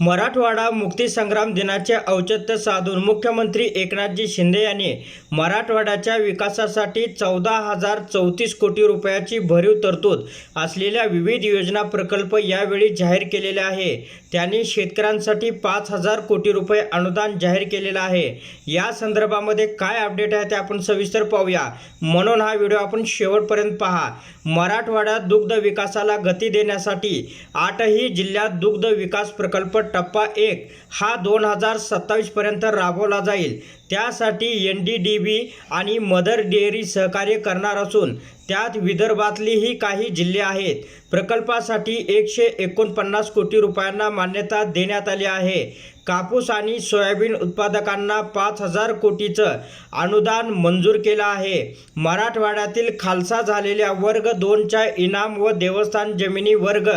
मराठवाडा मुक्तीसंग्राम दिनाचे औचित्य साधून मुख्यमंत्री एकनाथजी शिंदे यांनी मराठवाड्याच्या विकासासाठी चौदा हजार चौतीस कोटी रुपयाची भरीव तरतूद असलेल्या विविध योजना प्रकल्प यावेळी जाहीर केलेले आहे. त्यांनी शेतकऱ्यांसाठी पाच हजार कोटी रुपये अनुदान जाहीर केलेलं आहे. या संदर्भामध्ये काय अपडेट आहे ते आपण सविस्तर पाहूया. म्हणून हा व्हिडिओ आपण शेवटपर्यंत पहा. मराठवाड्यात दुग्ध विकासाला गती देण्यासाठी आठही जिल्ह्यात दुग्ध विकास प्रकल्प टप्पा एक हा दोन हजार सत्तावीसपर्यंत राबवला जाईल. त्यासाठी एन डी डी बी आणि मदर डेअरी सहकार्य करणार असून त्यात विदर्भातलीही काही जिल्हे आहेत. प्रकल्पासाठी एकशे एकोणपन्नास कोटी रुपयांना मान्यता देण्यात आली आहे. कापूस आणि सोयाबीन उत्पादकांना पाच हजार कोटीचं अनुदान मंजूर केलं आहे. मराठवाड्यातील खालसा झालेल्या वर्ग दोनच्या इनाम व देवस्थान जमिनी वर्ग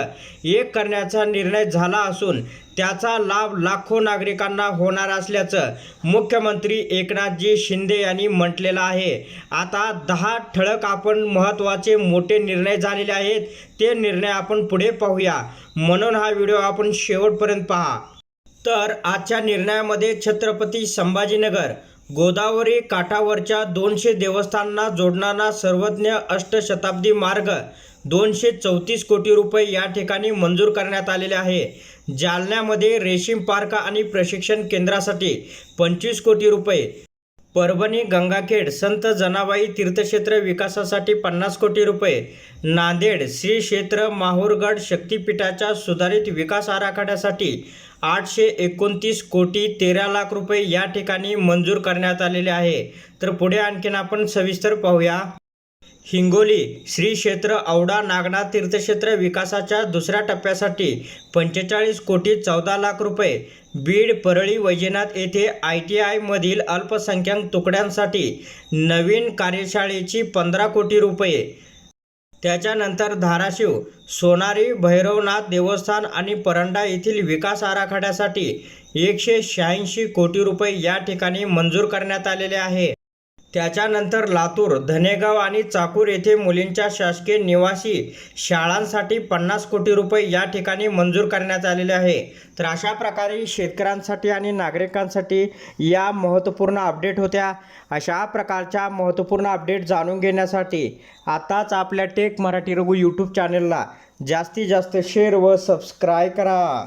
एक करण्याचा निर्णय झाला असून त्याचा लाभ लाखो नागरिकांना होणार असल्याचं मुख्यमंत्री एकनाथजी शिंदे यांनी म्हटलेलं आहे. आता दहा ठळक आपण महत्त्वाचे मोठे निर्णय झालेले आहेत. ते निर्णय आपण पुढे पाहूया. म्हणून हा व्हिडिओ आपण शेवटपर्यंत पहा. तर आजच्या निर्णयामध्ये छत्रपती संभाजीनगर गोदावरी काठावरच्या दोनशे देवस्थानांना जोडणारा सर्वज्ञ अष्टशताब्दी मार्ग दोनशे चौतीस कोटी रुपये या ठिकाणी मंजूर करण्यात आलेले आहे. जालन्यामध्ये रेशीम पार्क आणि प्रशिक्षण केंद्रासाठी पंचवीस कोटी रुपये परभणी गंगाखेड संत जनाबाई तीर्थक्षेत्र विकासासाठी पन्नास कोटी रुपये. नांदेड श्री क्षेत्र माहूरगड शक्तिपीठाच्या सुधारित विकास आराखड्यासाठी आठशे एकोणतीस कोटी तेरा लाख रुपये या ठिकाणी मंजूर करण्यात आलेले आहे. तर पुढे आणखीन आपण सविस्तर पाहूया. हिंगोली श्री क्षेत्र औडा नागनाथ तीर्थक्षेत्र विकासाच्या दुसऱ्या टप्प्यासाठी पंचेचाळीस कोटी चौदा लाख रुपये बीड परळी वैजनाथ येथे आय टी आयमधील अल्पसंख्याक तुकड्यांसाठी नवीन कार्यशाळेची पंधरा कोटी रुपये. त्याच्यानंतर धाराशिव सोनारी भैरवनाथ देवस्थान आणि परंडा येथील विकास आराखड्यासाठी एकशे शहाऐंशी कोटी रुपये या ठिकाणी मंजूर करण्यात आलेले आहे. त्याच्यानंतर लातूर धनेगाव आणि चाकूर येथे मुलींच्या शासकीय निवासी शाळांसाठी पन्नास कोटी रुपये या ठिकाणी मंजूर करण्यात आलेले आहे. तर अशा प्रकारे शेतकऱ्यांसाठी आणि नागरिकांसाठी या महत्त्वपूर्ण अपडेट होत्या. अशा प्रकारच्या महत्त्वपूर्ण अपडेट जाणून घेण्यासाठी आताच आपल्या टेक मराठी रघु यूट्यूब चॅनलला जास्तीत जास्त शेअर व सबस्क्राईब करा.